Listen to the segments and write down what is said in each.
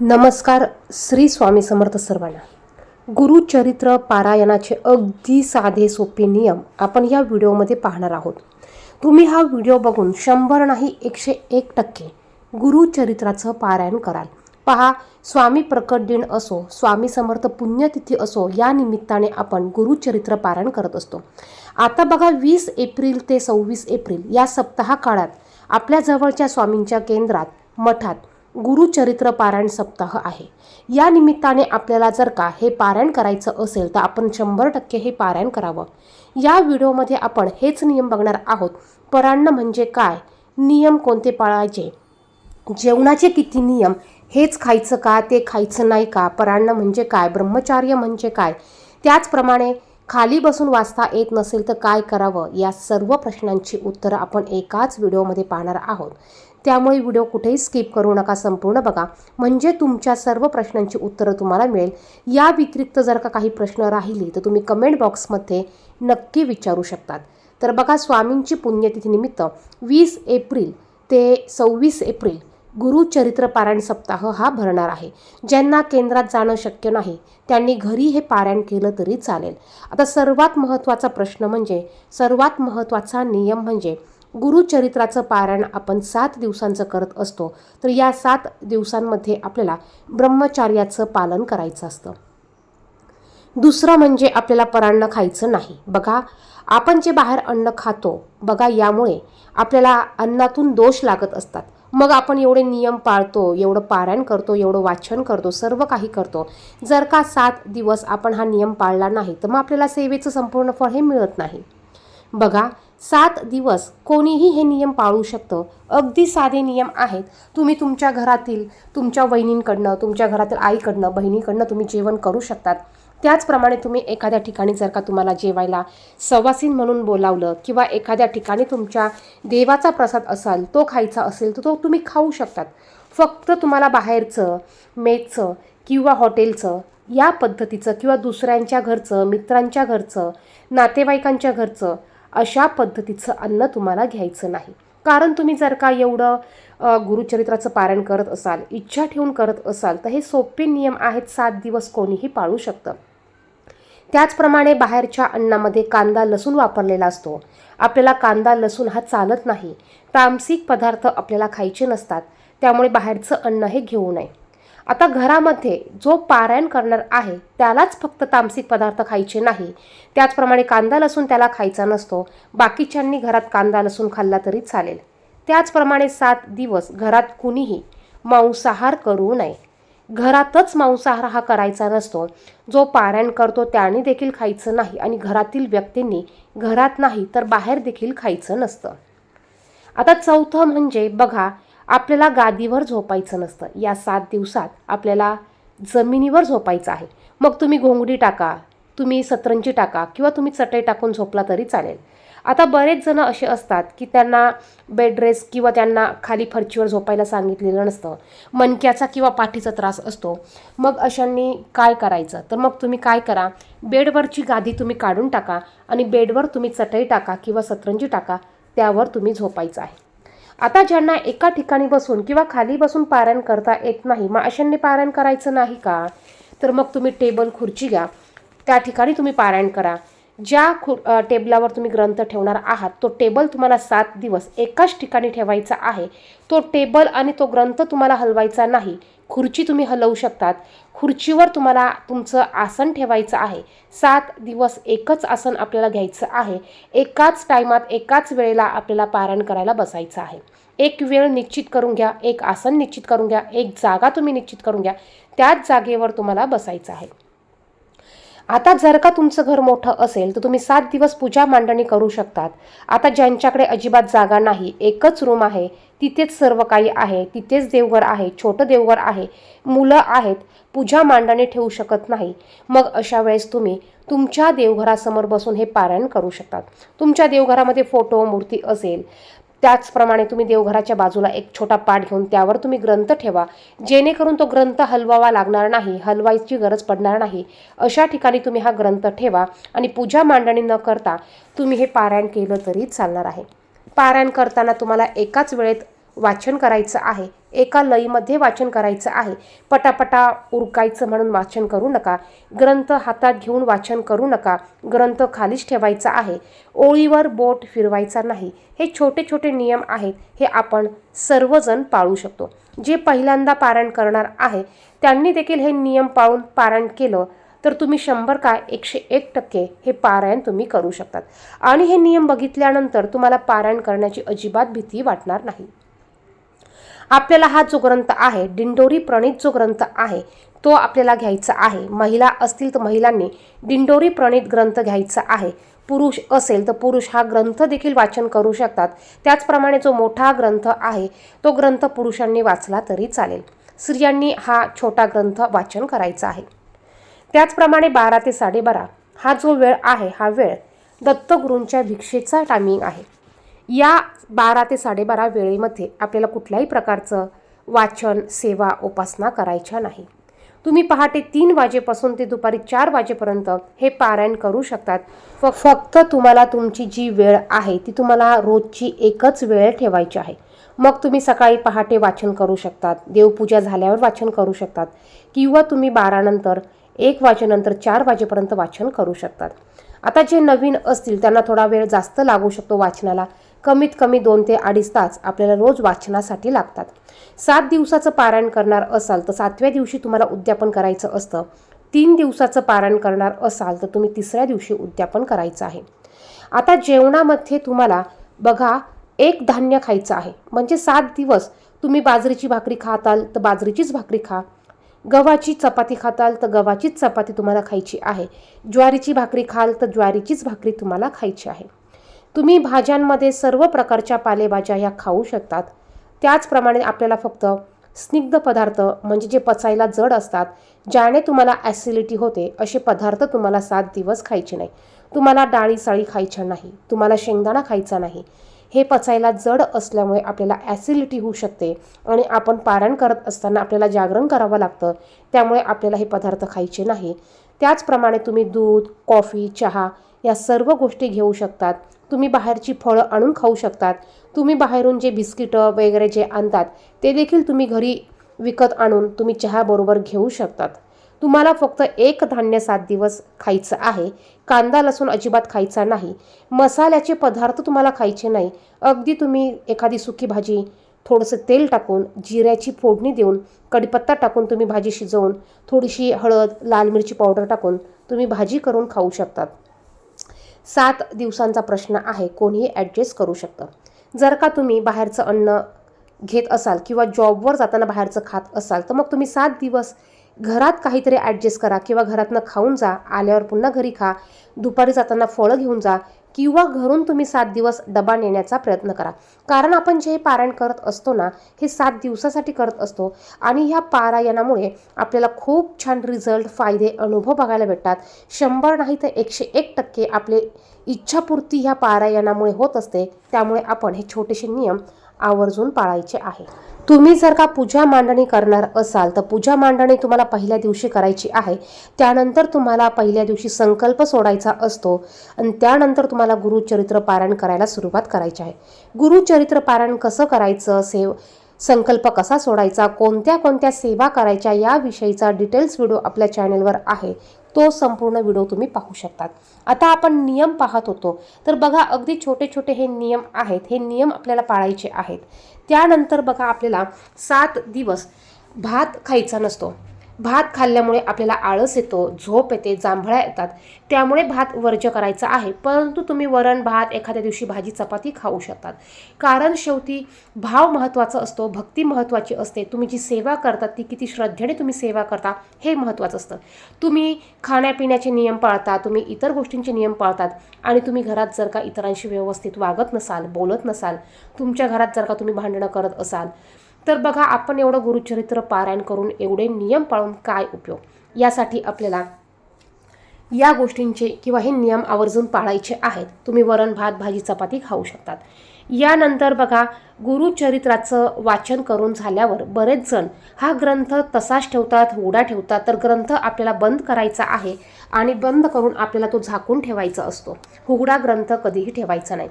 नमस्कार श्री स्वामी समर्थ सर्वांना. गुरुचरित्र पारायणाचे अगदी साधे सोपे नियम आपण या व्हिडिओमध्ये पाहणार आहोत. तुम्ही हा व्हिडिओ बघून शंभर नाही एकशे एक टक्के गुरुचरित्राचं पारायण कराल. पहा स्वामी प्रकट दिन असो स्वामी समर्थ पुण्यतिथी असो या निमित्ताने आपण गुरुचरित्र पारायण करत असतो. आता बघा वीस एप्रिल ते सव्वीस एप्रिल या सप्ताह काळात आपल्या जवळच्या स्वामींच्या केंद्रात मठात गुरुचरित्र पारायण सप्ताह आहे. या निमित्ताने आपल्याला जर का हे पारायण करायचं असेल तर आपण शंभर टक्के हे पारायण करावं. या व्हिडिओमध्ये आपण हेच नियम बघणार आहोत. परान्न म्हणजे काय? नियम कोणते पाळायचे? जेवणाचे किती नियम? हेच खायचं का? ते खायचं नाही का? परान्न म्हणजे काय? ब्रह्मचार्य म्हणजे काय? त्याचप्रमाणे खाली बसून वाचता येत नसेल तर काय करावं? या सर्व प्रश्नांची उत्तरं आपण एकाच व्हिडिओमध्ये पाहणार आहोत. त्यामुळे व्हिडिओ कुठेही स्किप करू नका संपूर्ण बघा. म्हणजे तुमच्या सर्व प्रश्नांची उत्तरं तुम्हाला मिळेल. या व्यतिरिक्त जर का काही प्रश्न राहिली तर तुम्ही कमेंट बॉक्समध्ये नक्की विचारू शकतात. तर बघा स्वामींची पुण्यतिथीनिमित्त वीस एप्रिल ते सव्वीस एप्रिल गुरुचरित्र पारायण सप्ताह हा भरणार आहे. ज्यांना केंद्रात जाणं शक्य नाही त्यांनी घरी हे पारायण केलं तरी चालेल. आता सर्वात महत्त्वाचा प्रश्न म्हणजे सर्वात महत्त्वाचा नियम म्हणजे गुरुचरित्राचं पारायण आपण सात दिवसांचं करत असतो तर या सात दिवसांमध्ये आपल्याला ब्रह्मचार्याचं पालन करायचं असतं. दुसरं म्हणजे आपल्याला परान्न खायचं नाही. बघा आपण जे बाहेर अन्न खातो बघा यामुळे आपल्याला अन्नातून दोष लागत असतात. मग आपण एवढे नियम पाळतो एवढं पारायण करतो एवढं वाचन करतो सर्व काही करतो. जर का सात दिवस आपण हा नियम पाळला नाही तर मग आपल्याला सेवेचं संपूर्ण फळ हे मिळत नाही. बघा सात दिवस कोणीही हे नियम पाळू शकतं. अगदी साधे नियम आहेत. तुम्ही तुमच्या घरातील तुमच्या वहिनींकडनं तुमच्या घरातील आईकडनं बहिणीकडनं तुम्ही जेवण करू शकतात. त्याचप्रमाणे तुम्ही एखाद्या ठिकाणी जर का तुम्हाला जेवायला सवासीन म्हणून बोलावलं किंवा एखाद्या ठिकाणी तुमच्या देवाचा प्रसाद असाल तो खायचा असेल तर तो तुम्ही खाऊ शकतात. फक्त तुम्हाला बाहेरचं मेजचं किंवा हॉटेलचं या पद्धतीचं किंवा दुसऱ्यांच्या घरचं मित्रांच्या घरचं नातेवाईकांच्या घरचं अशा पद्धतीचं अन्न तुम्हाला घ्यायचं नाही. कारण तुम्ही जर का एवढं गुरुचरित्राचं पारायण करत असाल इच्छा ठेवून करत असाल तर हे सोपे नियम आहेत सात दिवस कोणीही पाळू शकतं. त्याचप्रमाणे बाहेरच्या अन्नामध्ये कांदा लसूण वापरलेला असतो. आपल्याला कांदा लसूण हा चालत नाही. तामसिक पदार्थ आपल्याला खायचे नसतात. त्यामुळे बाहेरचं अन्न हे घेऊ नये. आता घरामध्ये जो पारायण करणार आहे त्यालाच फक्त तामसिक पदार्थ खायचे नाही. त्याचप्रमाणे कांदा लसूण त्याला खायचा नसतो. बाकीच्यांनी घरात कांदा लसूण खाल्ला तरी चालेल. त्याचप्रमाणे सात दिवस घरात कुणीही मांसाहार करू नये. घरातच मांसाहार हा करायचा नसतो. जो पारायण करतो त्याने देखील खायचं नाही आणि घरातील व्यक्तींनी घरात नाही तर बाहेर देखील खायचं नसतं. आता चौथं म्हणजे बघा आपल्याला गादीवर झोपायचं नसतं. या सात दिवसात आपल्याला जमिनीवर झोपायचं आहे. मग तुम्ही घोंगडी टाका तुम्ही सतरंजी टाका किंवा तुम्ही चटई टाकून झोपला तरी चालेल. आता बरेच जण असे असतात की त्यांना बेड रेस्ट किंवा त्यांना खाली फरचीवर झोपायला सांगितलेलं नसतं. मणक्याचा किंवा पाठीचा त्रास असतो. मग अशांनी काय करायचं? तर मग तुम्ही काय करा? बेडवरची गादी तुम्ही काढून टाका आणि बेडवर तुम्ही चटई टाका किंवा सतरंजी टाका त्यावर तुम्ही झोपायचं आहे. आता ज्यांना एका ठिकाणी बसून किंवा खाली बसून पारायण करता येत नाही मग अशांनी पारायण करायचं नाही का? तर मग तुम्ही टेबल खुर्ची घ्या. त्या ठिकाणी तुम्ही पारायण करा. ज्या खु टेबलावर तुम्ही ग्रंथ ठेवणार आहात तो टेबल तुम्हाला सात दिवस एकाच ठिकाणी ठेवायचा आहे. तो टेबल आणि तो ग्रंथ तुम्हाला हलवायचा नाही. खुर्ची तुम्ही हलवू शकतात. खुर्चीवर तुम्हाला तुमचं आसन ठेवायचं आहे. सात दिवस एकच आसन आपल्याला घ्यायचं आहे. एकाच टायमात एकाच वेळेला आपल्याला पारायण करायला बसायचं आहे. एक वेळ निश्चित करून घ्या एक आसन निश्चित करून घ्या एक जागा तुम्ही निश्चित करून घ्या. त्याच जागेवर तुम्हाला बसायचं आहे. आता जर का तुमचं घर मोठं असेल तर तुम्ही सात दिवस पूजा मांडणी करू शकतात. आता ज्यांच्याकडे अजिबात जागा नाही एकच रूम आहे तिथेच सर्व काही आहे तिथेच देवघर आहे छोटं देवघर आहे मुलं आहेत पूजा मांडणी ठेवू शकत नाही. मग अशा वेळेस तुम्ही तुमच्या देवघरासमोर बसून हे पारायण करू शकतात. तुमच्या देवघरामध्ये फोटो मूर्ती असेल त्याचप्रमाणे तुम्ही देवघराच्या बाजूला एक छोटा पाठ घेऊन त्यावर तुम्ही ग्रंथ ठेवा. जेणेकरून तो ग्रंथ हलवावा लागणार नाही हलवायची गरज पडणार नाही. अशा ठिकाणी तुम्ही हा ग्रंथ ठेवा आणि पूजा मांडणी न करता तुम्ही हे पारायण केलं तरी चालणार आहे. पारायण करताना तुम्हाला एकाच वेळेत वाचन करायचं आहे. एका लईमध्ये वाचन करायचं आहे. पटापटा उरकायचं म्हणून वाचन करू नका. ग्रंथ हातात घेऊन वाचन करू नका. ग्रंथ खालीच ठेवायचा आहे. ओळीवर बोट फिरवायचा नाही. हे छोटे छोटे नियम आहेत. हे आपण सर्वजण पाळू शकतो. जे पहिल्यांदा पारायण करणार आहे त्यांनी देखील हे नियम पाळून पारायण केलं तर तुम्ही शंभर काय एकशे एक टक्के हे पारायण तुम्ही करू शकतात. आणि हे नियम बघितल्यानंतर तुम्हाला पारायण करण्याची अजिबात भीती वाटणार नाही. आपल्याला हा जो ग्रंथ आहे दिंडोरी प्रणित जो ग्रंथ आहे तो आपल्याला घ्यायचा आहे. महिला असतील तर महिलांनी दिंडोरी प्रणित ग्रंथ घ्यायचा आहे. पुरुष असेल तर पुरुष हा ग्रंथ देखील वाचन करू शकतात. त्याचप्रमाणे जो मोठा ग्रंथ आहे तो ग्रंथ पुरुषांनी वाचला तरी चालेल. स्त्रियांनी हा छोटा ग्रंथ वाचन करायचा आहे. त्याचप्रमाणे बारा ते साडेबारा हा जो वेळ आहे हा वेळ दत्तगुरूंच्या भिक्षेचा टायमिंग आहे. या बारा ते साडेबारा वेळेमध्ये आपल्याला कुठल्याही प्रकारचं वाचन सेवा उपासना करायच्या नाही. तुम्ही पहाटे तीन वाजेपासून ते दुपारी चार वाजेपर्यंत हे पारायण करू शकतात. फ फक्त तुम्हाला तुमची जी वेळ आहे ती तुम्हाला रोजची एकच वेळ ठेवायची आहे. मग तुम्ही सकाळी पहाटे वाचन करू शकतात देवपूजा झाल्यावर वाचन करू शकतात किंवा तुम्ही बारानंतर एक वाजेनंतर चार वाजेपर्यंत वाचन करू शकतात. आता जे नवीन असतील त्यांना थोडा वेळ जास्त लागू शकतो वाचनाला. कमीत कमी दोन ते अडीच तास आपल्याला रोज वाचनासाठी लागतात. सात दिवसाचं पारायण करणार असाल तर सातव्या दिवशी तुम्हाला उद्यापन करायचं असतं. तीन दिवसाचं पारायण करणार असाल तर तुम्ही तिसऱ्या दिवशी उद्यापन करायचं आहे. आता जेवणामध्ये तुम्हाला बघा एक धान्य खायचं आहे. म्हणजे सात दिवस तुम्ही बाजरीची भाकरी खाताल तर बाजरीचीच भाकरी खा. गव्हाची चपाती खाताल तर गव्हाचीच चपाती तुम्हाला खायची आहे. ज्वारीची भाकरी खाल तर ज्वारीचीच भाकरी तुम्हाला खायची आहे. तुम्ही भाज्यांमध्ये सर्व प्रकारच्या पालेभाज्या ह्या खाऊ शकतात. त्याचप्रमाणे आपल्याला फक्त स्निग्ध पदार्थ म्हणजे जे पचायला जड असतात ज्याने तुम्हाला ॲसिडिटी होते असे पदार्थ तुम्हाला सात दिवस खायचे नाही. तुम्हाला डाळी साळी खायच्या नाही. तुम्हाला शेंगदाणा खायचा नाही. हे पचायला जड असल्यामुळे आपल्याला ॲसिडिटी होऊ शकते आणि आपण पारायण करत असताना आपल्याला जागरण करावं लागतं. त्यामुळे आपल्याला हे पदार्थ खायचे नाही. त्याचप्रमाणे तुम्ही दूध कॉफी चहा या सर्व गोष्टी घेऊ शकतात. तुम्ही बाहेरची फळं आणून खाऊ शकतात. तुम्ही बाहेरून जे बिस्किटं वगैरे जे आणतात ते देखील तुम्ही घरी विकत आणून तुम्ही चहाबरोबर घेऊ शकतात. तुम्हाला फक्त एक धान्य सात दिवस खायचं आहे. कांदा लसूण अजिबात खायचा नाही. मसाल्याचे पदार्थ तुम्हाला खायचे नाही. अगदी तुम्ही एखादी सुकी भाजी थोडंसं तेल टाकून जिऱ्याची फोडणी देऊन कढीपत्ता टाकून तुम्ही भाजी शिजवून थोडीशी हळद लाल मिरची पावडर टाकून तुम्ही भाजी करून खाऊ शकतात. सात दिवसांचा प्रश्न आहे कोणीही ॲडजस्ट करू शकतं. जर का तुम्ही बाहेरचं अन्न घेत असाल किंवा जॉबवर जाताना बाहेरचं खात असाल तर मग तुम्ही सात दिवस घरात काहीतरी ॲडजस्ट करा किंवा घरातनं खाऊन जा आल्यावर पुन्हा घरी खा दुपारी जाताना फळं घेऊन जा किंवा घरून तुम्ही सात दिवस डबा नेण्याचा प्रयत्न करा. कारण आपण जे पारायण करत असतो ना हे सात दिवसासाठी करत असतो आणि ह्या पारायणामुळे आपल्याला खूप छान रिझल्ट फायदे अनुभव बघायला भेटतात. शंभर नाही तर एकशे एक टक्के आपले इच्छापूर्ती ह्या पारायणामुळे होत असते. त्यामुळे आपण हे छोटेसे नियम आवर्जून पाळायचे आहे. तुम्ही जर का पूजा मांडणी करणार असाल तर पूजा मांडणी तुम्हाला पहिल्या दिवशी करायची आहे. त्यानंतर तुम्हाला पहिल्या दिवशी संकल्प सोडायचा असतो आणि त्यानंतर तुम्हाला गुरुचरित्र पारायण करायला सुरुवात करायची आहे. गुरुचरित्र पारायण कसं करायचं सेव संकल्प कसा सोडायचा कोणत्या कोणत्या सेवा करायच्या याविषयीचा डिटेल्स व्हिडिओ आपल्या चॅनेलवर आहे. तो संपूर्ण व्हिडिओ तुम्ही पाहू शकतात. आता आपण नियम पाहत होतो. तर बघा अगदी छोटे छोटे हे नियम आहेत. हे नियम आपल्याला पाळायचे आहेत. त्यानंतर बघा आपल्याला सात दिवस भात खायचा नसतो. भात खाल्ल्यामुळे आपल्याला आळस येतो झोप येते जांभळ्या येतात. त्यामुळे भात वर्ज्य करायचा आहे. परंतु तुम्ही वरण भात एखाद्या दिवशी भाजी चपाती खाऊ शकतात. कारण शेवटी भाव महत्त्वाचा असतो भक्ती महत्त्वाची असते. तुम्ही जी सेवा करतात ती किती श्रद्धेने तुम्ही सेवा करता हे महत्त्वाचं असतं. तुम्ही खाण्यापिण्याचे नियम पाळता तुम्ही इतर गोष्टींचे नियम पाळतात आणि तुम्ही घरात जर का इतरांशी व्यवस्थित वागत नसाल बोलत नसाल तुमच्या घरात जर का तुम्ही भांडणं करत असाल तर बघा आपण एवढं गुरुचरित्र पारायण करून एवढे नियम पाळून काय उपयोग? यासाठी आपल्याला या गोष्टींचे किंवा हे नियम आवर्जून पाळायचे आहेत. तुम्ही वरण भात भाजी चपाती खाऊ शकतात. यानंतर बघा गुरुचरित्राचं वाचन करून झाल्यावर बरेच जण हा ग्रंथ तसाच ठेवतात उघडा ठेवतात तर ग्रंथ आपल्याला बंद करायचा आहे आणि बंद करून आपल्याला तो झाकून ठेवायचा असतो. हुगडा ग्रंथ कधीही ठेवायचा नाही.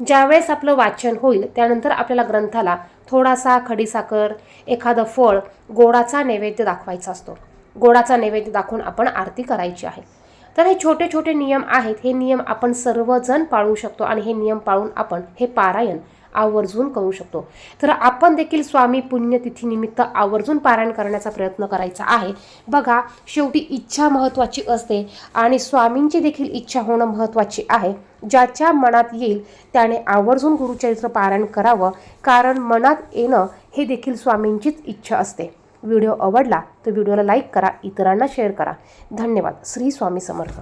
ज्यावेळेस आपलं वाचन होईल त्यानंतर आपल्याला ग्रंथाला थोडासा खडीसाखर एखादं फळ गोडाचा नैवेद्य दाखवायचा असतो. गोडाचा नैवेद्य दाखवून आपण आरती करायची आहे. तर हे छोटे छोटे नियम आहेत. हे नियम आपण सर्वजण पाळू शकतो आणि हे नियम पाळून आपण हे पारायण आवर्जून करू शकतो. तर आपण देखील स्वामी पुण्यतिथीनिमित्त आवर्जून पारायण करण्याचा प्रयत्न करायचा आहे. बघा शेवटी इच्छा महत्त्वाची असते आणि स्वामींची देखील इच्छा होणं महत्त्वाची आहे. ज्याच्या मनात येईल त्याने आवर्जून गुरुचरित्र पारायण करावं. कारण मनात येणं हे देखील स्वामींचीच इच्छा असते. व्हिडिओ आवडला तर व्हिडिओला लाईक करा इतरांना शेअर करा. धन्यवाद. श्री स्वामी समर्थ.